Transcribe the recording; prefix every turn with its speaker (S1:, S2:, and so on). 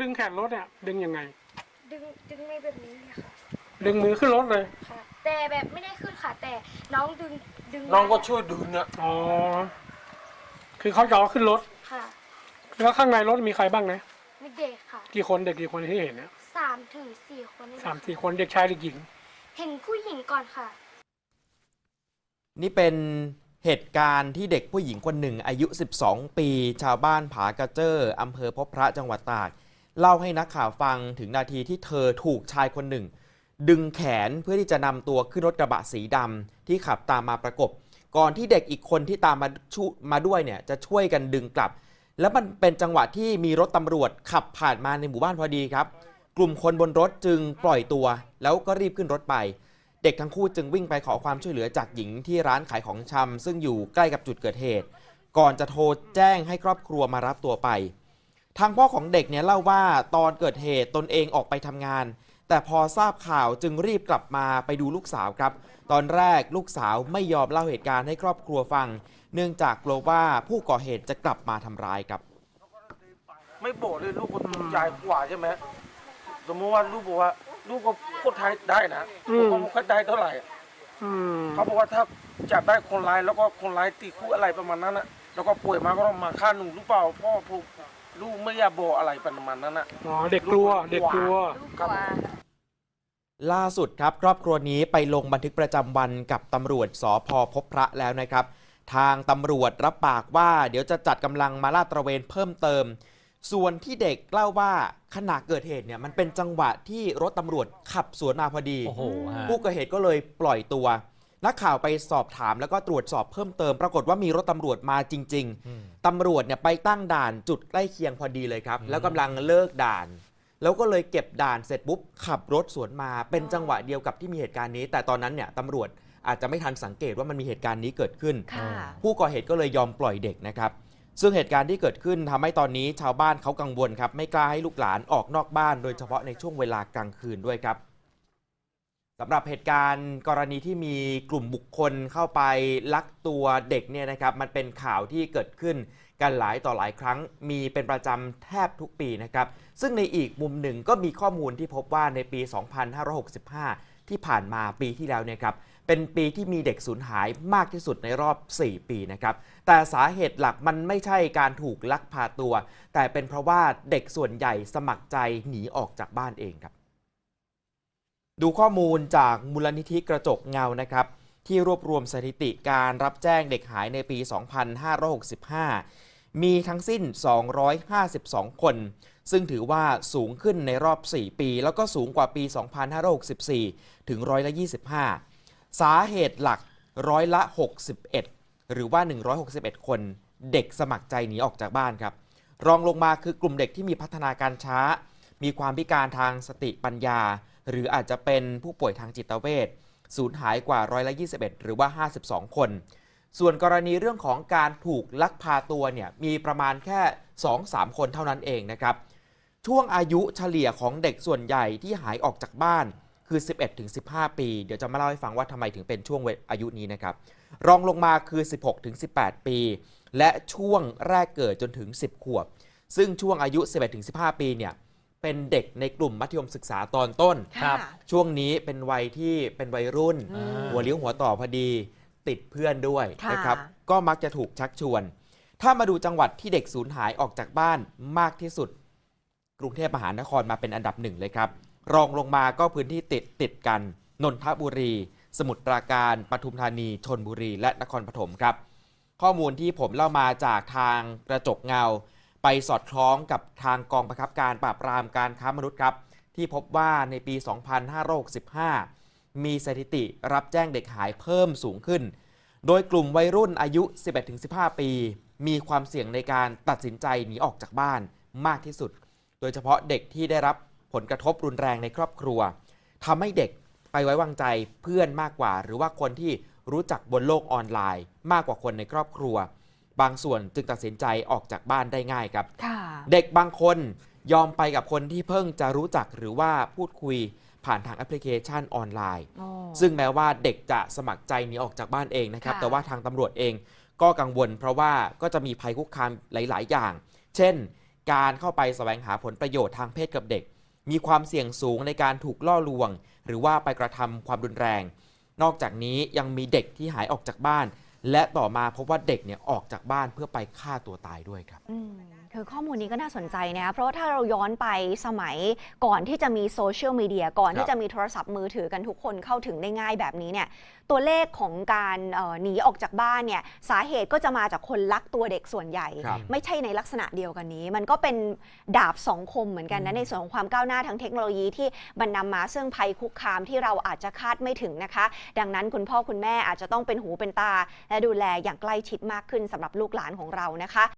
S1: ดึงแขนรถเนี่ย ดึงยังไง
S2: ดึงดึงในแบบนี้เลยค่ะ
S1: ดึงมือขึ้นรถเลย
S2: ค่ะ แต่แบบไม่ได้ขึ้นค่ะ แต่น้องดึงดึง
S3: น้องก็
S2: ไว้
S3: ช่วยดึงอะ
S1: อ๋อคือเขาจะเอาขึ้นรถ
S2: ค่ะ
S1: แล้วข้างในรถมีใครบ้างนะ
S2: มีเด็กค่ะ
S1: กี่คนเด็กกี่คนที่เห็นเนี่ย
S2: สามถึงสี่คนนี่แหละ
S1: สามสี่คนเด็กชายเด็กหญิง
S2: เห็นผู้หญิงก่อนค่ะ
S4: นี่เป็นเหตุการณ์ที่เด็กผู้หญิงคนหนึ่งอายุ 12 ปี ชาวบ้านผากระเจ้ออำเภอพบพระจังหวัดตาก เล่าให้นักข่าวฟังถึงนาทีที่เธอถูกชายคนหนึ่ง ดึงแขนเพื่อที่จะนำตัวขึ้นรถกระบะสีดำที่ขับตามมาประกบ ก่อนที่เด็กอีกคนที่ตามมาชุมาด้วยเนี่ยจะช่วยกันดึงกลับ แล้วมันเป็นจังหวะที่มีรถตำรวจขับผ่านมาในหมู่บ้านพอดีครับ กลุ่มคนบนรถจึงปล่อยตัว แล้วก็รีบขึ้นรถไป เด็กทั้งคู่จึงวิ่งไปขอความช่วยเหลือจากหญิงที่ร้านขายของชำซึ่งอยู่ใกล้กับจุดเกิดเหตุ ก่อนจะโทรแจ้งให้ครอบครัวมารับตัวไป ทางพ่อของเด็กเนี่ยเล่าว่าตอนเกิดเหตุตนเองออกไปทำงาน แต่พอทราบข่าวจึงรีบกลับมาไปดูลูกสาวครับ ตอนแรกลูกสาวไม่ยอมเล่าเหตุการณ์ให้ครอบครัวฟัง เนื่องจากกลัวว่าผู้ก่อเหตุจะกลับมาทำร้ายครับ
S3: ไม่บอกเลยลูกก็ตกใจกว่าใช่ไหมสมมติว่าลูกบอกว่า ลูกก็พูดไทยได้นะ
S1: อื
S3: ผม
S1: ม
S3: ก็ไม่ค่อยได้เท่าไหร่
S1: อืม
S3: เขาบอกว่าถ้าจับได้คนร้ายแล้วก็คนร้ายติดคุกอะไรประมาณนั้นนะแล้วก็ป่วยมาก็ต้องมาฆ่าหนูหรือเปล่าพ่อผม ลูกไม่อยากบอกอะไรประมาณนั้นนะ
S1: อ๋อเด็กกลัวเด็กกลัว
S3: ครับ
S4: ล่าสุดครับ ครอบครัวนี้ไปลงบันทึกประจำวันกับตำรวจสพพบพระแล้วนะครับ ทางตำรวจรับปากว่า เดี๋ยวจะจัดกำลังมาลาดตระเวนเพิ่มเติม ส่วนที่เด็กเล่าว่าขณะเกิดเหตุเนี่ยมันเป็นจังหวะที่รถตำรวจขับสวนมาพอดี
S5: โอ้โหฮะ
S4: ผู้ก่อเหตุก็เลยปล่อยตัว นักข่าวไปสอบถามแล้วก็ตรวจสอบเพิ่มเติม ปรากฏว่ามีรถตำรวจมาจริง
S5: อืม
S4: ๆตำรวจเนี่ยไปตั้งด่านจุดใกล้เคียงพอดีเลยครับ แล้วกำลังเลิกด่าน แล้วก็เลยเก็บด่านเสร็จปุ๊บขับรถสวนมาเป็นจังหวะเดียวกับที่มีเหตุการณ์นี้ แต่ตอนนั้นเนี่ยตำรวจอาจจะไม่ทันสังเกตว่ามันมีเหตุการณ์นี้เกิดขึ้น
S6: ค่ะ
S4: ผู้ก่อเหตุก็เลยยอมปล่อยเด็กนะครับซึ่งเหตุการณ์ที่เกิดขึ้นทำให้ตอนนี้ชาวบ้านเขากังวลครับ ไม่กล้าให้ลูกหลานออกนอกบ้าน โดยเฉพาะในช่วงเวลากลางคืนด้วยครับ สำหรับเหตุการณ์กรณีที่มีกลุ่มบุคคลเข้าไปลักตัวเด็กเนี่ยนะครับมันเป็นข่าวที่เกิดขึ้นกันหลายต่อหลายครั้ง มีเป็นประจำแทบทุกปีนะครับ ซึ่งในอีกมุมหนึ่งก็มีข้อมูลที่พบว่าในปี 2565 ที่ผ่านมาปีที่แล้วเนี่ยครับเป็นปีที่มีเด็กสูญหายมากที่สุดในรอบ 4 ปีนะครับ แต่สาเหตุหลักมันไม่ใช่การถูกลักพาตัว แต่เป็นเพราะว่าเด็กส่วนใหญ่สมัครใจหนีออกจากบ้านเองครับ ดูข้อมูลจากมูลนิธิกระจกเงานะครับ ที่รวบรวมสถิติการรับแจ้งเด็กหายในปี 2565 มีทั้งสิ้น 252 คน ซึ่งถือว่าสูงขึ้นในรอบ 4 ปี แล้วก็สูงกว่าปี 2564 ถึงร้อยละ 25 สาเหตุหลักร้อยละ 61 หรือว่า 161 คน เด็กสมัครใจหนีออกจากบ้านครับ รองลงมาคือกลุ่มเด็กที่มีพัฒนาการช้า มีความพิการทางสติปัญญา หรืออาจจะเป็นผู้ป่วยทางจิตเวชสูญหายกว่าร้อยละ21 หรือว่า 52 คน ส่วนกรณีเรื่องของการถูกลักพาตัวเนี่ยมีประมาณแค่ 2-3 คนเท่านั้นเองนะครับ ช่วงอายุเฉลี่ยของเด็กส่วนใหญ่ที่หายออกจากบ้านคือ 11-15 ปี เดี๋ยวจะมาเล่าให้ฟังว่าทำไมถึงเป็นช่วงอายุนี้นะครับ รองลงมาคือ 16-18 ปี และช่วงแรกเกิดจนถึง 10 ขวบ ซึ่งช่วงอายุ 11-15 ปีเนี่ย เป็นเด็กในกลุ่มมัธยมศึกษาตอนต้น
S5: ครับ
S4: ช่วงนี้เป็นวัยที่เป็นวัยรุ่น
S6: อืม
S4: หัวเลี้ยวหัวต่อพอดีติดเพื่อนด้วย
S6: ค่ะ
S4: นะครับ ก็มักจะถูกชักชวน ถ้ามาดูจังหวัดที่เด็กสูญหายออกจากบ้านมากที่สุด กรุงเทพมหานครมาเป็นอันดับหนึ่งเลยครับ รองลงมาก็พื้นที่ติดติดกัน นนทบุรี สมุทรปราการปทุมธานีชนบุรีและนครปฐมครับ ข้อมูลที่ผมเล่ามาจากทางกระจกเงา ไปสอดคล้องกับทางกองบังคับการปราบปรามการค้ามนุษย์ครับ ที่พบว่าในปี 2565 มีสถิติรับแจ้งเด็กหายเพิ่มสูงขึ้น โดยกลุ่มวัยรุ่นอายุ 11-15 ปี มีความเสี่ยงในการตัดสินใจหนีออกจากบ้านมากที่สุด โดยเฉพาะเด็กที่ได้รับผลกระทบรุนแรงในครอบครัวทำให้เด็กไปไว้วางใจเพื่อนมากกว่า หรือว่าคนที่รู้จักบนโลกออนไลน์ มากกว่าคนในครอบครัว บางส่วนจึงตัดสินใจออกจากบ้านได้ง่ายครับ
S6: ค่ะ
S4: เด็กบางคนยอมไปกับคนที่เพิ่งจะรู้จักหรือว่าพูดคุยผ่านทางแอปพลิเคชันออนไลน์
S6: อ๋อ
S4: ซึ่งแม้ว่าเด็กจะสมัครใจหนีออกจากบ้านเองนะครับ
S6: ค่ะ
S4: แต่ว่าทางตำรวจเองก็กังวล เพราะว่าก็จะมีภัยคุกคามหลาย ๆ อย่าง เช่น การเข้าไปแสวงหาผลประโยชน์ทางเพศกับเด็ก มีความเสี่ยงสูงในการถูกล่อลวง หรือว่าไปกระทำความรุนแรง นอกจากนี้ยังมีเด็กที่หายออกจากบ้าน และต่อมาพบว่าเด็กเนี่ยออกจากบ้านเพื่อไปฆ่าตัวตายด้วยครับ
S5: อืมคือข้อมูลนี้ก็น่าสนใจนะคะเพราะว่าถ้าเราย้อนไปสมัยก่อนที่จะมีโซเชียลมีเดียก่อน
S4: ครับ
S5: ที่จะมีโทรศัพท์มือถือกันทุกคนเข้าถึงได้ง่ายแบบนี้เนี่ยตัวเลขของการเอ่อหนีออกจากบ้านเนี่ยสาเหตุก็จะมาจากคนลักตัวเด็กส่วนใหญ่
S4: ครับ
S5: ไม่ใช่ในลักษณะเดียวกันนี้ มันก็เป็นดาบสองคมเหมือนกันนะในส่วนของความก้าวหน้าทางเทคโนโลยีที่บรรนำมาซึ่งภัยคุกคามที่เราอาจจะคาดไม่ถึงนะคะ ดังนั้นคุณพ่อคุณแม่อาจจะต้องเป็นหูเป็นตา และดูแลอย่างใกล้ชิดมากขึ้นสำหรับลูกหลานของเรานะคะ